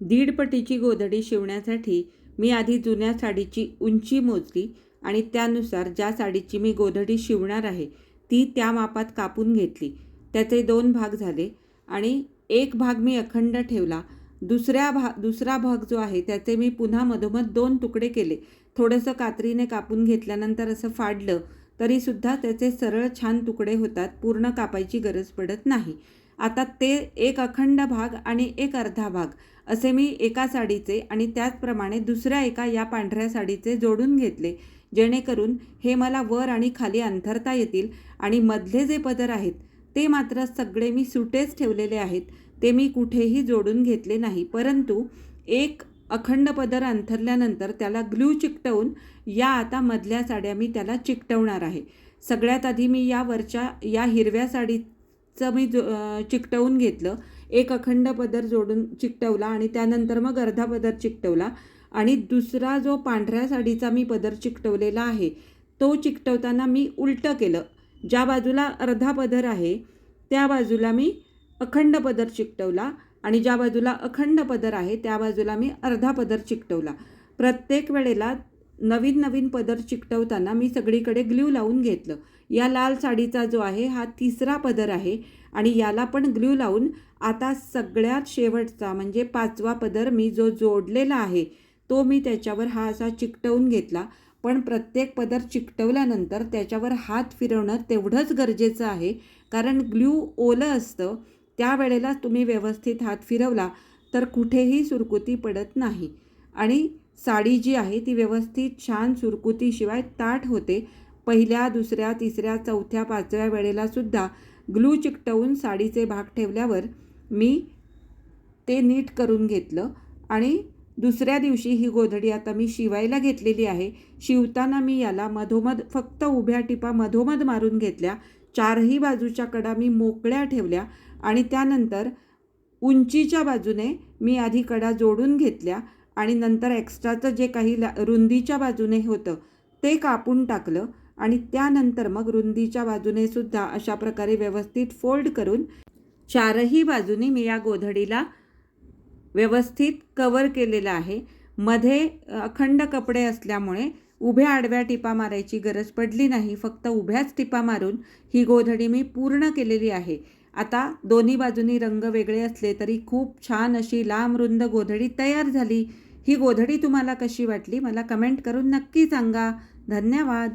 दीडपटीची गोधडी शिवण्यासाठी मी आधी जुन्या साडीची उंची मोजली आणि त्यानुसार ज्या साडीची मी गोधडी शिवणार आहे ती त्या मापात कापून घेतली. त्याचे दोन भाग झाले आणि एक भाग मी अखंड ठेवला. दुसऱ्या भा दुसरा भाग जो आहे त्याचे मी पुन्हा मधोमध दोन तुकडे केले. थोडंसं कात्रीने कापून घेतल्यानंतर असं फाडलं तरीसुद्धा त्याचे सरळ छान तुकडे होतात पूर्ण कापायची गरज पडत नाही. आता ते एक अखंड भाग आणि एक अर्धा भाग असे मी एका साडीचे आणि त्याचप्रमाणे दुसऱ्या एका या पांढऱ्या साडीचे जोडून घेतले जेणेकरून हे मला वर आणि खाली अंथरता येतील आणि मधले जे पदर आहेत ते मात्र सगळे मी सुटेच ठेवलेले आहेत ते मी कुठेही जोडून घेतले नाही. परंतु एक अखंड पदर अंथरल्यानंतर त्याला ग्लू चिकटवून या आता मधल्या साड्या मी त्याला चिकटवणार आहे. सगळ्यात आधी मी या वरच्या या हिरव्या चं मी जो चिकटवून घेतलं. एक अखंड पदर जोडून चिकटवला आणि त्यानंतर मग अर्धा पदर चिकटवला. आणि दुसरा जो पांढऱ्या साडीचा मी पदर चिकटवलेला आहे तो चिकटवताना मी उलटं केलं. ज्या बाजूला अर्धा पदर आहे त्या बाजूला मी अखंड पदर चिकटवला आणि ज्या बाजूला अखंड पदर आहे त्या बाजूला मी अर्धा पदर चिकटवला. प्रत्येक वेळेला नवीन नवीन पदर चिकटवताना मी सगळीकडे ग्ल्यू लावून घेतलं. या लाल साडीचा जो आहे हा तिसरा पदर आहे आणि याला पण ग्ल्यू लावून आता सगळ्यात शेवटचा म्हणजे पाचवा पदर मी जो जोडलेला आहे तो मी त्याच्यावर हा असा चिकटवून घेतला. पण प्रत्येक पदर चिकटवल्यानंतर त्याच्यावर हात फिरवणं तेवढंच गरजेचं आहे. कारण ग्ल्यू ओलं असतं त्यावेळेला तुम्ही व्यवस्थित हात फिरवला तर कुठेही सुरकुती पडत नाही. आणि साडी जी आहे ती व्यवस्थित छान सुरकुतीशिवाय ताट होते. पहिल्या दुसऱ्या तिसऱ्या चौथ्या पाचव्या वेळेलासुद्धा ग्लू चिकटवून साडीचे भाग ठेवल्यावर मी ते नीट करून घेतलं आणि दुसऱ्या दिवशी ही गोधडी आता मी शिवायला घेतलेली आहे. शिवताना मी याला मधोमध फक्त उभ्या टिपा मधोमध मारून घेतल्या. चारही बाजूच्या कडा मी मोकळ्या ठेवल्या आणि त्यानंतर उंचीच्या बाजूने मी आधी कडा जोडून घेतल्या. आणि नंतर एक्स्ट्राचं जे काही ला रुंदीच्या बाजूने होतं ते कापून टाकलं आणि त्यानंतर मग रुंदीच्या बाजूने सुद्धा अशा प्रकारे व्यवस्थित फोल्ड करून चारही बाजूने मी या गोधडीला व्यवस्थित कवर केलेलं आहे. मध्ये अखंड कपडे असल्यामुळे उभ्या आडव्या टिपा मारायची गरज पडली नाही. फक्त उभ्याच टिपा मारून ही गोधडी मी पूर्ण केलेली आहे. आता दोन्ही बाजूनी रंग वेगळे असले तरी खूप छान अशी लांब रुंद गोधडी तयार झाली. ही गोधडी तुम्हाला कशी वाटली? मला कमेंट करून नक्की सांगा. धन्यवाद.